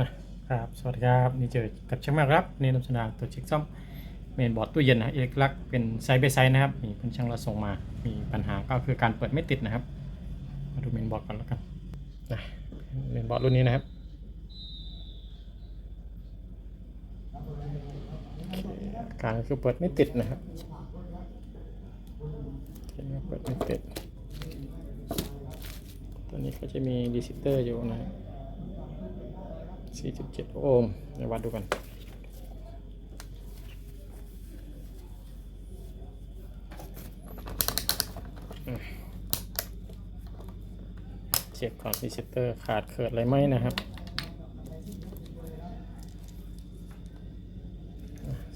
นะครับ สวัสดีครับ นี่เจอกับช่างแม่ครับนี่นำเสนอตัวเช็คซ่อมเมนบอร์ดตู้เย็นนะเอกลักษณ์เป็นไซส์ไปไซส์นะครับนี่เป็นช่างเราส่งมา มีปัญหาก็คือการเปิดไม่ติดนะครับ มาดูเมนบอร์ดก่อนแล้วกันนะเมนบอร์ดรุ่นนี้นะครับการคือเปิดไม่ติดนะครับเปิดไม่ติดตัวนี้ก็จะมีดีซิเตอร์อยู่นะครับ 47 โอห์มเดี๋ยววัดดูกันเช็คก่อนรีเซตเตอร์ขาดเกิดอะไรไหมนะครับ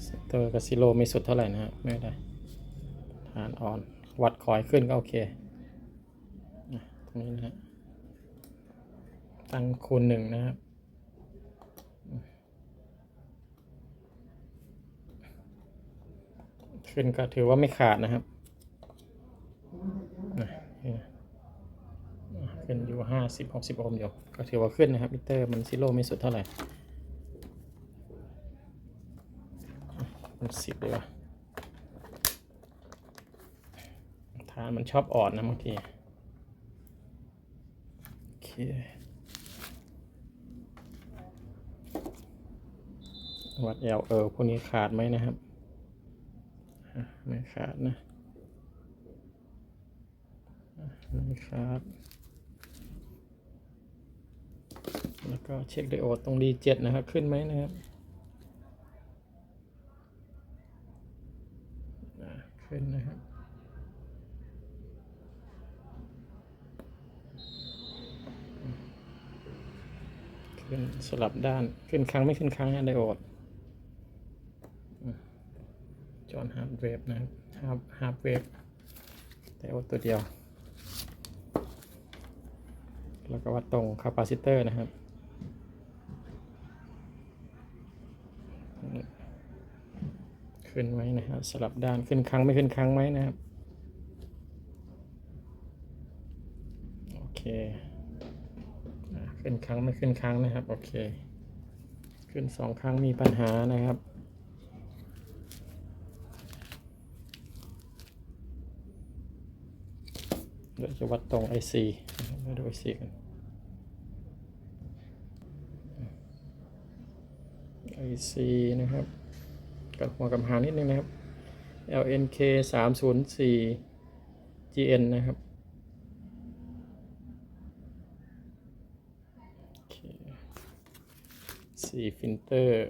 เซตเตอร์กับซิโลไม่สุดเท่าไหร่นะครับไม่ได้ฐานอ่อน วัดคอยขึ้นก็โอเคตรงนี้นะฮะตั้งคูณหนึ่งนะครับ ขึ้นก็ถือว่าไม่ขาดนะครับนะขึ้นอยู่ห้าสิบหกสิบโอห์มอยู่ก็ถือว่าขึ้นนะครับมิเตอร์มันซิโลไม่สุดเท่าไหร่มันสิบเลยว่ะฐานมันชอบอ่อนนะบางทีโอเควัด L เออพวกนี้ขาดไหมนะครับ ไม่ขาดนะอะไม่ขาด แล้วก็เช็คไดโอดตรง D7 นะครับ ขึ้นไหมนะครับ ขึ้นนะครับขึ้นสลับด้านขึ้นครั้งไม่ขึ้นครั้งนะไดโอด จอห์นฮาร์ดเวฟนะฮาร์ฮาร์ดเวฟแต่ว่าตัวเดียว แล้วก็วัดตรงคาปาซิเตอร์นะครับขึ้นไหมนะครับสลับด้านขึ้นครั้งไม่ขึ้นครั้งไหมนะครับ โอเคขึ้นครั้งไม่ขึ้นครั้งนะครับ โอเค ขึ้นสองครั้งมีปัญหานะครับ เดี๋ยวจะวัดตรง IC นะครับมาดู IC กัน IC นะครับกับหัวกับหางนิดนึงนะครับ LNK 304 GN นะครับโอเค4ฟิลเตอร์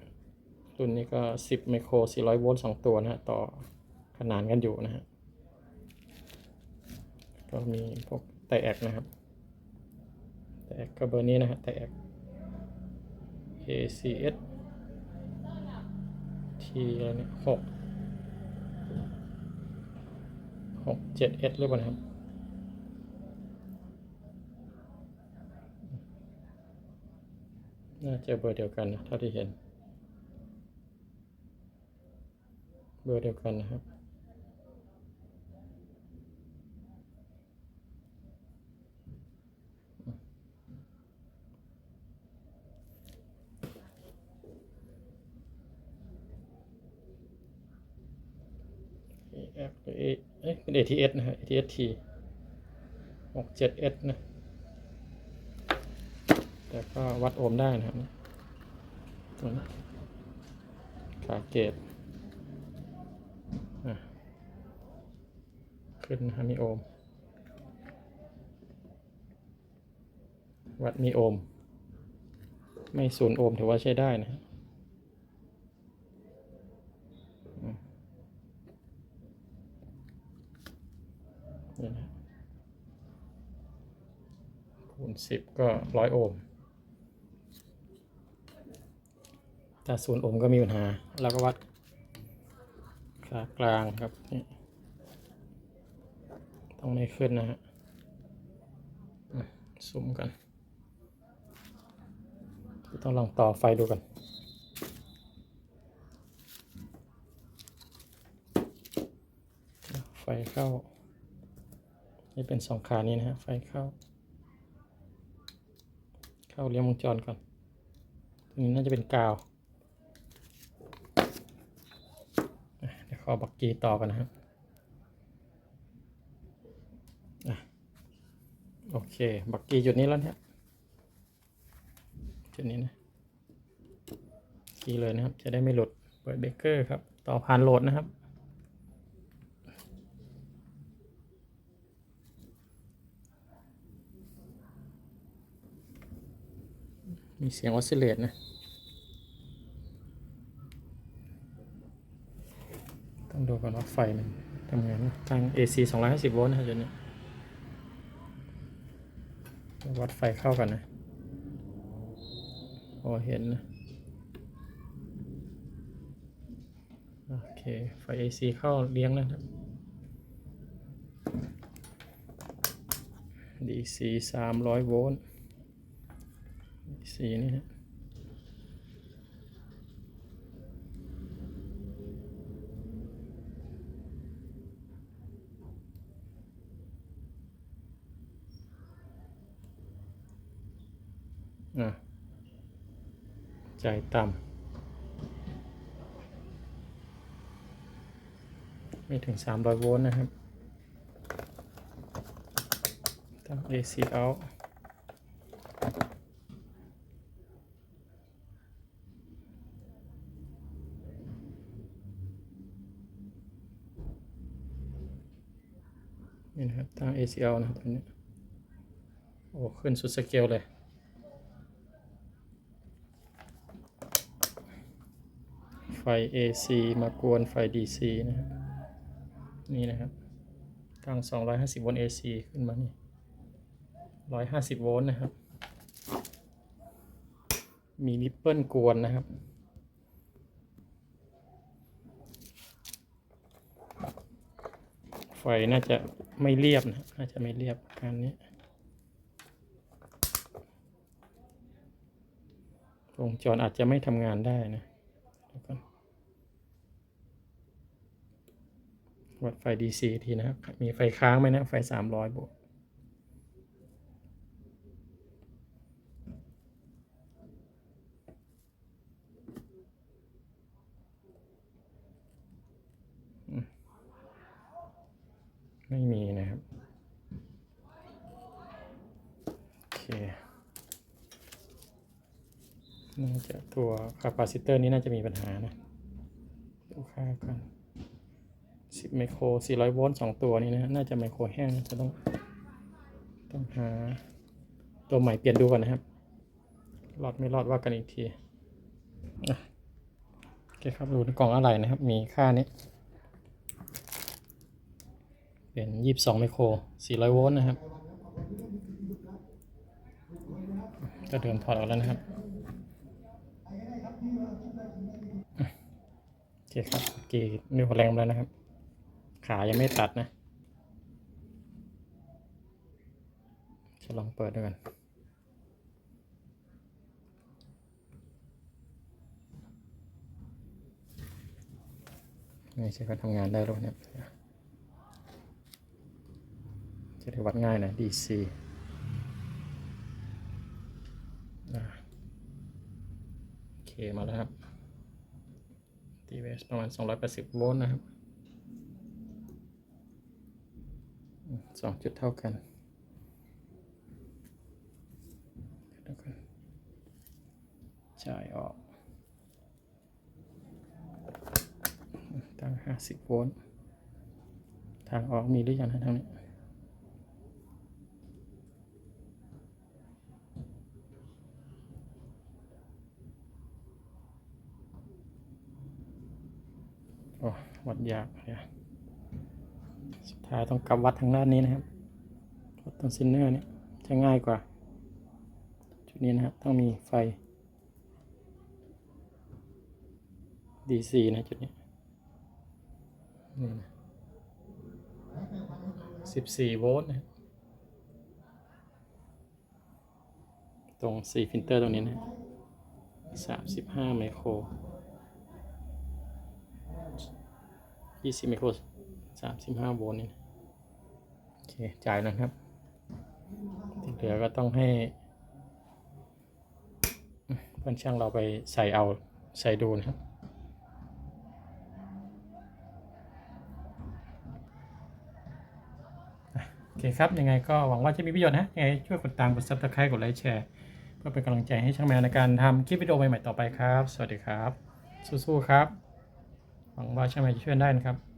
รุ่นนี้ก็ 10 ไมโคร 400 โวลต์ 2 ตัวนะฮะ ต่อขนานกันอยู่นะฮะ ก็มีพวกไตแอกนะครับไตแอกก็เบอร์นี้นะฮะไตแอก ACS T อะไรเนี่ยหกหกเจ็ด S หรือเปล่านะครับน่าจะเบอร์เดียวกันนะเท่าที่เห็น เบอร์เดียวกันนะครับ AF หรือ A เอ้ยเป็น ATS นะฮะ ATS T หกเจ็ด S นะ แต่ก็วัดโอห์มได้นะครับตัวนี้ขาเกตขึ้นนะฮะมีโอห์มวัดมีโอห์มไม่ศูนย์โอห์มถือว่าใช้ได้นะฮะ นี่นะ คูณสิบก็ร้อยโอห์มถ้าศูนย์โอห์มก็มีปัญหา เราก็วัดขากลางครับนี่ต้องไม่ขึ้นนะฮะอะซูมกันต้องลองต่อไฟดูกันไฟเข้า นี่เป็นสองขานี้นะฮะ ไฟเข้า เข้าเลี้ยงวงจรก่อนอันนี้น่าจะเป็นกาวเดี๋ยวขอบักกีต่อกันนะครับโอเค บักกีจุดนี้แล้วเนี่ยจุดนี้นะกีเลยนะครับ จะได้ไม่หลุดเปิดเบเกอร์ครับ ต่อผ่านโหลดนะครับ มีเสียงออสซิลเลตนะ ต้องดูก่อนว่าไฟมันทำงานไหมทาง AC 250 โวลต์นะครับจุดนี้วัดไฟเข้ากันนะพอเห็นนะ โอเค ไฟ AC เข้าเลี้ยงแล้วครับ DC 300 โวลต์ DC นี่ฮะอะจ่ายต่ำไม่ถึง 300 โวลต์นะครับตั้ง AC out นี่นะครับตั้ง AC out นะครับตรงนี้โอ้ขึ้นสุดสเกลเลยไฟ AC มากวนไฟ DC นะครับนี่นะครับตั้ง 250 โวลต์ AC ขึ้นมานี่ 150 โวลต์นะครับ มีริปเปิลกวนนะครับ ฟน่าจะไม่เรียบนะน่าจะไม่เรียบการนี้วงจรอาจจะไม่ทำงานได้นะเดี๋ยวก่อนวัดไฟ DC ทีนะครับ มีไฟค้างไหมนะ ไฟ 300โวลต์ ไม่มีนะครับ โอเค น่าจะตัวคาปาซิเตอร์นี้น่าจะมีปัญหานะดูค่ากัน10ไมโคร400โวลต์2ตัวนี้นะน่าจะไมโครแห้งจะต้อง ต้องหา ตัวใหม่เปลี่ยนดูก่อนนะครับ รอดไม่รอดว่ากันอีกทีโอเคครับ ดูในกล่องอะไรนะครับ มีค่านี้ เป็น 22 ไมโคร 400 โวลต์นะครับ ก็เดินถอดออกแล้วนะครับ โอเคครับกีนิ้วแรงแล้วนะครับ ขายังไม่ตัดนะจะลองเปิดดูกันไม่ใช่ว่าทำงานได้หรอกเนี่ย จะได้วัดง่ายนะ DC อ่าโอเค มาแล้วครับ TVS ประมาณ 280 โวลต์นะครับสองจุดเท่ากันเท่ากันจ่ายออกตั้ง 50 โวลต์ ทางออกมีหรือยังนะทางนี้ โอ้วัดยากเลยสุดท้ายต้องกลับวัดทางด้านนี้นะครับวัดตรงซินเนอร์เนี่ยจะง่ายกว่า จุดนี้นะครับต้องมีไฟ DC นะจุดนี้นี่นะ14โวลต์นะครับตรง4ฟิลเตอร์ตรงนี้นะ35ไมโคร ยี่สิบไมโครสามสิบห้าโวลต์นี่โอเคจ่ายนะครับที่เหลือก็ต้องให้พอพื่อนช่างเราไปใส่เอาใส่ดูนะครับโอเคครับ ยังไงก็หวังว่าจะมีประโยชน์นะยังไงช่วยกดตามกด subscribe กดไลค์แชร์ เพื่อเป็นกำลังใจให้ช่างแมวในการทำคลิปวิดีโอใหม่ๆต่อไปครับ สวัสดีครับ สู้ๆครับ หวังว่าช่างใหม่จะช่วยได้นะครับ